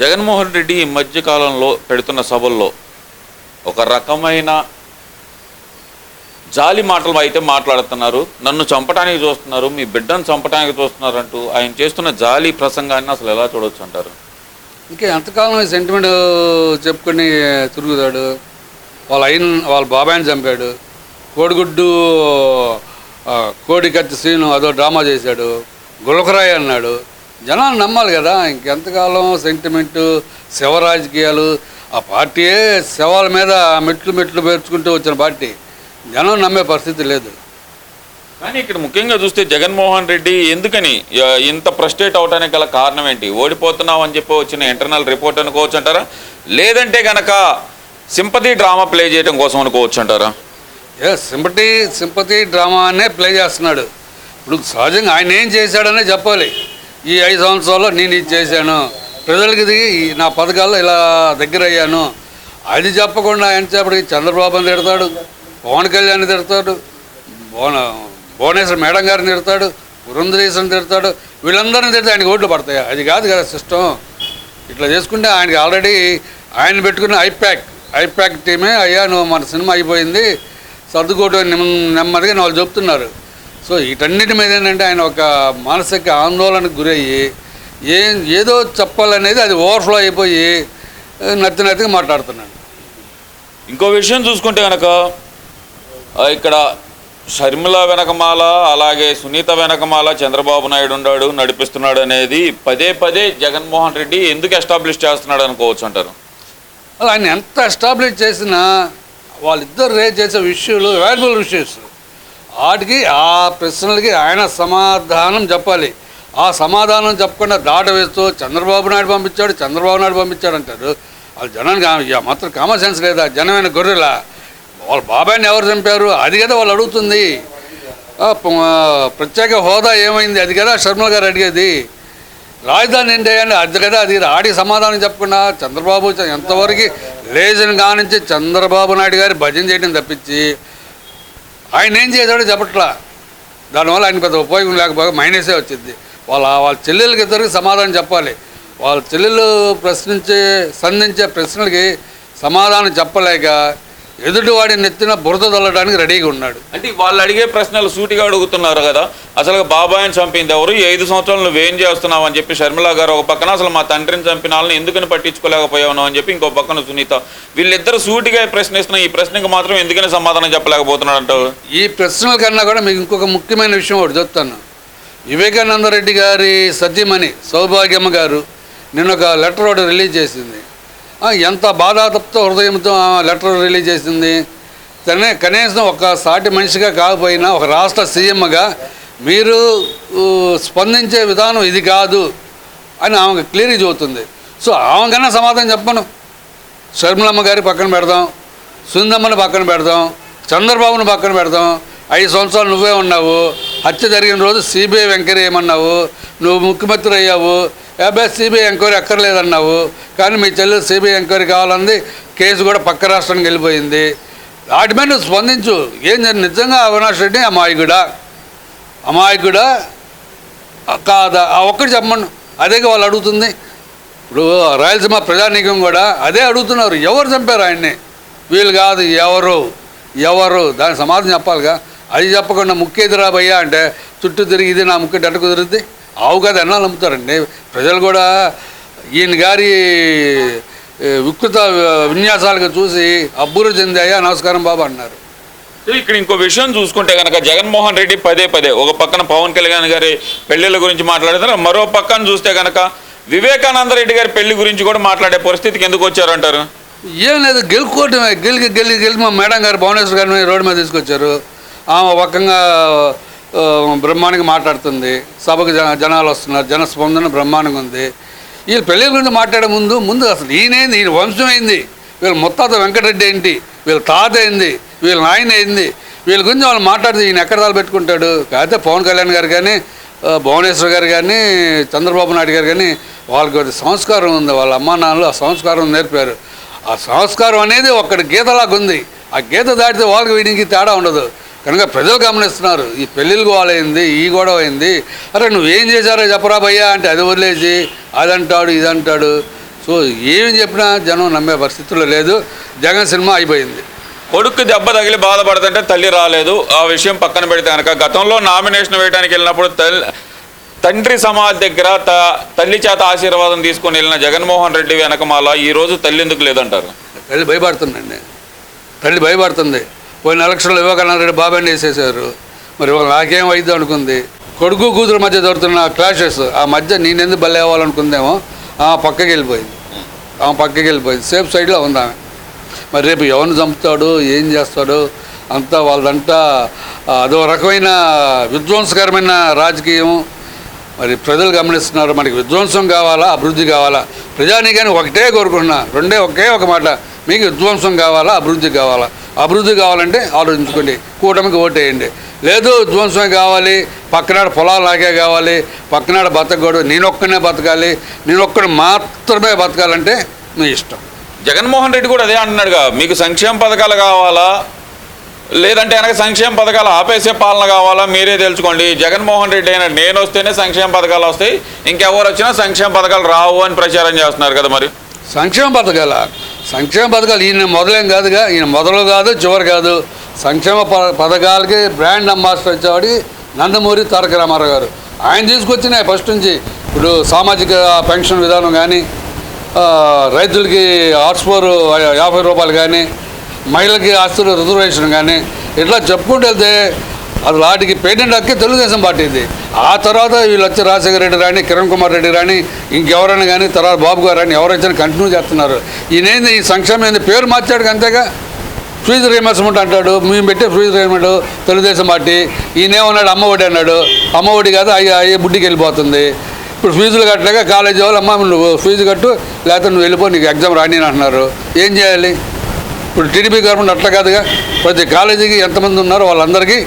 జగన్మోహన్ రెడ్డి ఈ మధ్యకాలంలో పెడుతున్న సభల్లో ఒక రకమైన జాలి మాటలు అయితే మాట్లాడుతున్నారు. నన్ను చంపడానికి చూస్తున్నారు. మీ బిడ్డను చంపడానికి చూస్తున్నారు అంటూ ఆయన చేస్తున్న జాలి ప్రసంగాన్ని అసలు ఎలా చూడవచ్చు అంటారు? ఇంకా ఎంతకాలం ఈ సెంటిమెంట్ చెప్పుకొని తిరుగుతాడు? వాళ్ళ అయిన వాళ్ళ బాబాయిని చంపాడు. కోడిగుడ్డు కోడి కత్తి సీను అదో డ్రామా చేశాడు. గులకరాయి అన్నాడు. జనాలు నమ్మాలి కదా. ఇంకెంతకాలం సెంటిమెంటు శవ రాజకీయాలు ఆ పార్టీయే శవాల మీద మెట్లు మెట్లు పేర్చుకుంటూ వచ్చిన పార్టీ. జనం నమ్మే పరిస్థితి లేదు. కానీ ఇక్కడ ముఖ్యంగా చూస్తే జగన్మోహన్ రెడ్డి ఎందుకని ఇంత ఫ్రస్ట్రేట్ అవడానికి గల కారణం ఏంటి? ఓడిపోతున్నాం అని చెప్పి వచ్చిన ఇంటర్నల్ రిపోర్ట్ అనుకోవచ్చు అంటారా? లేదంటే గనక సింపతి డ్రామా ప్లే చేయడం కోసం అనుకోవచ్చు అంటారా? ఏ సింపతి సింపతి డ్రామానే ప్లే చేస్తున్నాడు. ఇప్పుడు సహజంగా ఆయన ఏం చేశాడనే చెప్పాలి. ఈ ఐదు సంవత్సరాల్లో నేను ఇది చేశాను. ప్రజలకి ఇది ఈ నా పథకాల్లో ఇలా దగ్గర అయ్యాను అది చెప్పకుండా ఎంతసేపటికి చంద్రబాబుని తిడతాడు పవన్ కళ్యాణ్ తిడతాడు భువన భువనేశ్వర్ మేడం గారిని తిడతాడు పురంధరేశ్వరిని తిడతాడు వీళ్ళందరిని తిడితే ఆయనకి ఓట్లు పడతాయి? అది కాదు కదా సిస్టమ్ ఇట్లా చేసుకుంటే ఆయనకి ఆల్రెడీ ఆయన పెట్టుకున్న ఐప్యాక్ ఐప్యాక్ టీమే అయ్యా నువ్వు మన సినిమా అయిపోయింది సర్దుకోవటం నెమ్మదిగా వాళ్ళు చెప్తున్నారు. సో వీటన్నిటి మీద ఏంటంటే ఆయన ఒక మానసిక ఆందోళనకు గురయ్యి ఏం ఏదో చెప్పాలనేది అది ఓవర్ఫ్లో అయిపోయి నత్తి నత్తిగా మాట్లాడుతున్నాడు. ఇంకో విషయం చూసుకుంటే కనుక ఇక్కడ షర్మిల వెనకమాల అలాగే సునీత వెనకమాల చంద్రబాబు నాయుడు ఉన్నాడు నడిపిస్తున్నాడు అనేది పదే పదే జగన్మోహన్ రెడ్డి ఎందుకు ఎస్టాబ్లిష్ చేస్తున్నాడు అనుకోవచ్చు అంటారు. అలా ఆయన ఎంత ఎస్టాబ్లిష్ చేసినా వాళ్ళిద్దరు రేజ్ చేసే విషయాలు వాల్యుబుల్ ఇష్యూస్. వాటికి ఆ ప్రశ్నలకి ఆయన సమాధానం చెప్పాలి. ఆ సమాధానం చెప్పకుండా దాట వేస్తూ చంద్రబాబు నాయుడు పంపించాడు చంద్రబాబు నాయుడు పంపించాడు అంటారు. వాళ్ళు జనానికి మాత్రం కామన్ సెన్స్ లేదా? జనమైన గొర్రెలా? వాళ్ళ బాబాయ్ని ఎవరు చంపారు? అది కదా వాళ్ళు అడుగుతుంది. ప్రత్యేక హోదా ఏమైంది? అది కదా శర్మల గారు అడిగేది. రాజధాని ఏంటి అది కదా అది ఆడి సమాధానం చెప్పకుండా చంద్రబాబు ఎంతవరకు లేచిన కానించి చంద్రబాబు నాయుడు గారి భజన చేయడం తప్పించి ఆయన ఏం చేశాడో చెప్పట్లా. దానివల్ల ఆయన పెద్ద ఉపయోగం లేకపోతే మైనసే వచ్చింది. వాళ్ళ వాళ్ళ చెల్లెలకి ఇద్దరికి సమాధానం చెప్పాలి. వాళ్ళ చెల్లెలు ప్రశ్నించే సంధించే ప్రశ్నలకి సమాధానం చెప్పలేక ఎదుటివాడి నెత్తిన బురద తల్లడానికి రెడీగా ఉన్నాడు. అంటే వాళ్ళు అడిగే ప్రశ్నలు సూటిగా అడుగుతున్నారు కదా. అసలు బాబాయ్ని చంపింది ఎవరు? ఐదు సంవత్సరాలు నువ్వేం చేస్తున్నావు అని చెప్పి షర్మిల గారు ఒక పక్కన అసలు మా తండ్రిని చంపిన వాళ్ళని ఎందుకని పట్టించుకోలేకపోయావు అని చెప్పి ఇంకో పక్కన సునీత. వీళ్ళిద్దరు సూటిగా ప్రశ్నిస్తున్న ఈ ప్రశ్నకు మాత్రం ఎందుకని సమాధానం చెప్పలేకపోతున్నాడు అంటావు ఈ ప్రశ్నల కన్నా కూడా మీకు ఇంకొక ముఖ్యమైన విషయం ఒకటి చెప్తాను. వివేకానంద రెడ్డి గారి సతీమణి సౌభాగ్యమ్మ గారు నిన్న ఒక లెటర్ ఒకటి రిలీజ్ చేసింది. ఎంత బాధాతప్త హృదయంతో ఆ లెటర్ రిలీజ్ చేసింది. తనే కనీసం ఒక సాటి మనిషిగా కాకపోయినా ఒక రాష్ట్ర సీఎంగా మీరు స్పందించే విధానం ఇది కాదు అని ఆమెకు క్లియర్గా చెబుతుంది. సో ఆమెకన్నా సమాధానం చెప్పను. షర్మిలమ్మ గారి పక్కన పెడదాం సుందమ్మని పక్కన పెడదాం చంద్రబాబుని పక్కన పెడదాం. ఐదు సంవత్సరాలు నువ్వే ఉన్నావు. హత్య జరిగిన రోజు సిబిఐ ఎంక్వైరీ ఏమన్నావు? నువ్వు ముఖ్యమంత్రి అయ్యావు. అబ్బాయి సిబిఐ ఎంక్వైరీ అక్కర్లేదన్నావు కానీ మీ చెల్లెలు సిబిఐ ఎంక్వైరీ కావాలంది కేసు కూడా పక్క రాష్ట్రానికి వెళ్ళిపోయింది. వాటి మీద నువ్వు స్పందించు. ఏం జరిగింది? నిజంగా అవినాష్ రెడ్డి అమాయకుడా? అమాయకుడా? కాదా? ఆ ఒక్కటి చెప్పండి అదే వాళ్ళు అడుగుతుంది. ఇప్పుడు రాయలసీమ ప్రజానీకం కూడా అదే అడుగుతున్నారు. ఎవరు చంపారు ఆయన్ని? వీళ్ళు కాదు ఎవరు? ఎవరు? దానికి సమాధానం చెప్పాలిగా. అది చెప్పకుండా ముక్కు ఎదురాబయ్యా అంటే చుట్టూ తిరిగి ఇది నా ముక్కు ఎట్ట కుదిరిద్ది ఆవు కదా ఎన్నాళ్ళు నమ్ముతారండి ప్రజలు కూడా ఈయన గారి వికృత విన్యాసాలుగా చూసి అబ్బురు చెందాయా నమస్కారం బాబు అన్నారు. ఇక్కడ ఇంకో విషయం చూసుకుంటే కనుక జగన్మోహన్ రెడ్డి పదే పదే ఒక పక్కన పవన్ కళ్యాణ్ గారి పెళ్ళిళ్ళ గురించి మాట్లాడుతున్నారు మరో పక్కన చూస్తే కనుక వివేకానంద రెడ్డి గారి పెళ్ళి గురించి కూడా మాట్లాడే పరిస్థితికి ఎందుకు వచ్చారంటారు ఏం లేదు గెలుపుకోవటమే గెలికి గెలి గెలిచి మా మేడం గారు భువనేశ్వర్ గారిని రోడ్డు మీద తీసుకొచ్చారు. ఆమె పక్కంగా బ్రహ్మాండంగా మాట్లాడుతుంది. సభకు జన జనాలు వస్తున్నారు. జనస్పందన బ్రహ్మాండంగా ఉంది. వీళ్ళు పెళ్ళి గురించి మాట్లాడే ముందు ముందు అసలు ఈయనేంది? ఈయన వంశం అయింది వీళ్ళ ముత్తాత వెంకటరెడ్డి ఏంటి? వీళ్ళ తాత ఏంది? వీళ్ళ నాయన ఏంది? వీళ్ళ గురించి వాళ్ళు మాట్లాడితే ఈయన ఎక్కడ దాలు పెట్టుకుంటాడు? కాకపోతే పవన్ కళ్యాణ్ గారు కానీ భువనేశ్వర్ గారు కానీ చంద్రబాబు నాయుడు గారు కానీ వాళ్ళకి సంస్కారం ఉంది. వాళ్ళ అమ్మా నాన్నలు ఆ సంస్కారం నేర్పారు. ఆ సంస్కారం అనేది ఒక్కడి గీతలాగా ఉంది. ఆ గీత దాటితే వాళ్ళకి వీడికి తేడా ఉండదు. కనుక ప్రజలు గమనిస్తున్నారు ఈ పెళ్ళిళ్ళు అయింది ఈ గొడవ అయింది అరే నువ్వేం చేశారో చెప్పరా భయ్యా అంటే అది వదిలేసి అదంటాడు ఇదంటాడు. సో ఏం చెప్పినా జనం నమ్మే పరిస్థితుల్లో లేదు జగన్ సినిమా అయిపోయింది. కొడుకు దెబ్బ తగిలి బాధపడుతుంటే తల్లి రాలేదు. ఆ విషయం పక్కన పెడితే కనుక గతంలో నామినేషన్ వేయడానికి వెళ్ళినప్పుడు తల్లి తండ్రి సమాధి దగ్గర త తల్లి చేత ఆశీర్వాదం తీసుకొని వెళ్ళిన జగన్మోహన్ రెడ్డి వెనకమాల ఈ రోజు తల్లి ఎందుకు లేదంటారు? తల్లి భయపడుతుందండి. తల్లి భయపడుతుంది. పోయిన ఎలక్షన్లో వివేకానంద రెడ్డి బాబాయ్ వేసేసారు మరి ఇవాళ నాకేం అయింది అనుకుంది? కొడుకు కూతురు మధ్య దొరుకుతున్న క్లాషెస్ ఆ మధ్య నేనెందుకు బలి అవ్వాలనుకుందేమో ఆ పక్కకి వెళ్ళిపోయింది. ఆమె పక్కకి వెళ్ళిపోయింది. సేఫ్ సైడ్లో ఉంది ఆమె. మరి రేపు ఎవరిని చంపుతాడు? ఏం చేస్తాడు? అంతా వాళ్ళదంతా అదో రకమైన విధ్వంసకరమైన రాజకీయం మరి ప్రజలు గమనిస్తున్నారు మనకి విధ్వంసం కావాలా? అభివృద్ధి కావాలా? ప్రజానీకాన్ని ఒకటే కోరుకుంటున్నా. రెండే ఒకే ఒక మాట. మీకు విధ్వంసం కావాలా? అభివృద్ధి కావాలా? అభివృద్ధి కావాలంటే ఆలోచించుకోండి. కూటమికి ఓటేయండి లేదు విధ్వంసమే కావాలి పక్కనాడు పొలాలు నాకే కావాలి పక్కనాడు బతకూడదు నేనొక్కనే బతకాలి నేనొక్కడు మాత్రమే బతకాలంటే మీ ఇష్టం. జగన్మోహన్ రెడ్డి కూడా అదే అంటున్నాడుగా మీకు సంక్షేమ పథకాలు కావాలా? లేదంటే వెనక సంక్షేమ పథకాలు ఆపేసే పాలన కావాలా? మీరే తెలుసుకోండి. జగన్మోహన్ రెడ్డి అయినా నేను వస్తేనే సంక్షేమ పథకాలు వస్తాయి. ఇంకెవరు వచ్చినా సంక్షేమ పథకాలు రావు అని ప్రచారం చేస్తున్నారు కదా మరి. సంక్షేమ పథకాల? సంక్షేమ పథకాలు ఈయన మొదలేం కాదుగా ఈయన మొదలు కాదు చివరి కాదు. సంక్షేమ ప- పథకాలకి బ్రాండ్ అంబాసిడర్ వచ్చేవాడి నందమూరి తారక రామారావు గారు. ఆయన తీసుకొచ్చినాయి ఫస్ట్ నుంచి. ఇప్పుడు సామాజిక పెన్షన్ విధానం కానీ రైతులకి హాట్స్పోర్ యాభై రూపాయలు కానీ మహిళలకి ఆస్తులు రిజర్వేషన్ కానీ ఇట్లా చెప్పుకుంటూ వెళ్తే అది వాటికి పేటెంట్ హక్కే తెలుగుదేశం పార్టీది ఆ తర్వాత వీళ్ళు వచ్చి రాజశేఖర రెడ్డి రాని కిరణ్ కుమార్ రెడ్డి రాని ఇంకెవరైనా కానీ తర్వాత బాబు గారు రాని ఎవరైనా కంటిన్యూ చేస్తున్నారు. ఈయనేంది ఈ సంక్షేమం ఏంది? పేరు మార్చాడు అంతేగా? ఫీజు రీఎంబర్స్మెంట్ అంటాడు మేము పెట్టే ఫీజు రీఎంబర్మెంట్ తెలుగుదేశం పార్టీ. ఈయనేమన్నాడు అమ్మ ఒడి అన్నాడు. అమ్మ ఒడి కాదు అయ్యి అయ్యే బుడ్డికి వెళ్ళిపోతుంది. ఇప్పుడు ఫీజులు కట్టలేక కాలేజీ వాళ్ళు అమ్మ నువ్వు ఫీజు కట్టు లేకపోతే నువ్వు వెళ్ళిపో నీకు ఎగ్జామ్ రాని అంటున్నారు. ఏం చేయాలి? ఇప్పుడు టీడీపీ గవర్నమెంట్ అట్లా కాదుగా. ప్రతి కాలేజీకి ఎంతమంది ఉన్నారో వాళ్ళందరికీ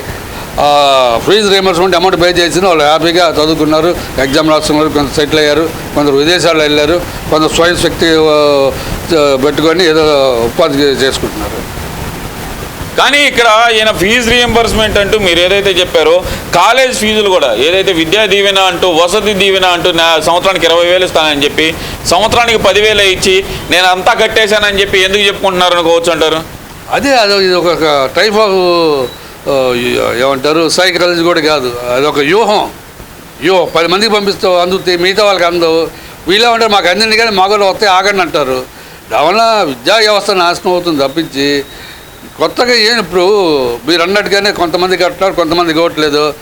ఫీజు రీఎంబర్స్మెంట్ అమౌంట్ పే చేసిన వాళ్ళు హ్యాపీగా చదువుకున్నారు ఎగ్జామ్ రాస్తున్నారు కొంత సెటిల్ అయ్యారు కొందరు విదేశాలు వెళ్ళారు కొందరు స్వయం శక్తి పెట్టుకొని ఏదో ఉపాధి చేసుకుంటున్నారు. కానీ ఇక్కడ ఈయన ఫీజు రీఎంబర్స్మెంట్ అంటూ మీరు ఏదైతే చెప్పారో కాలేజ్ ఫీజులు కూడా ఏదైతే విద్యా దీవెన అంటూ వసతి దీవెన అంటూ నా సంవత్సరానికి ఇరవై వేలు ఇస్తానని చెప్పి సంవత్సరానికి పదివేలు ఇచ్చి నేను అంతా కట్టేశానని చెప్పి ఎందుకు చెప్పుకుంటున్నారు అనుకోవచ్చు అంటారు? అదే అది ఇది ఒక టైప్ ఆఫ్ ఏమంటారు? సైకాలజీ కూడా కాదు. అదొక వ్యూహం. వ్యూహం పది మందికి పంపిస్తావు అందుతాయి మిగతా వాళ్ళకి అందవు. వీళ్ళే ఉంటారు మాకు అందింది కానీ మా వస్తే ఆగండి అంటారు. దానివల్ల విద్యా వ్యవస్థ నాశనం అవుతుంది తప్పించి కొత్తగా ఏం ఇప్పుడు మీరు అన్నట్టుగానే కొంతమంది కట్టినారు కొంతమంది ఇవ్వట్లేదు.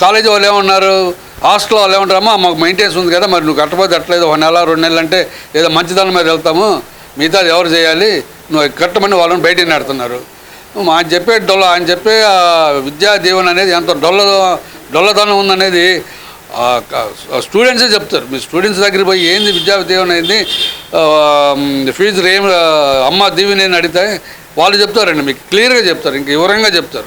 కాలేజీ వాళ్ళు ఏమన్నారు? హాస్టల్ వాళ్ళు ఏమంటారు? అమ్మా మాకు మెయింటెనెన్స్ ఉంది కదా మరి నువ్వు కట్టపోతే కట్టలేదు ఒక నెల రెండు నెలలు అంటే ఏదో మంచిదనం మీద వెళ్తాము. మిగతాది ఎవరు చేయాలి? నువ్వు కట్టమని వాళ్ళని బయటికి నెడుతున్నారు. ఆయన చెప్పే డొల్ల ఆయన చెప్పే విద్యా దీవెన అనేది ఎంత డొల్ల డొల్లదనం ఉందనేది స్టూడెంట్సే చెప్తారు. మీ స్టూడెంట్స్ దగ్గరికి పోయి ఏంది విద్యా దీవెన ఏంది? ఆ, ఫీజు ఏం అమ్మ దీవెన అని అడిగితే వాళ్ళు చెప్తారండి. మీకు క్లియర్గా చెప్తారు. ఇంక వివరంగా చెప్తారు.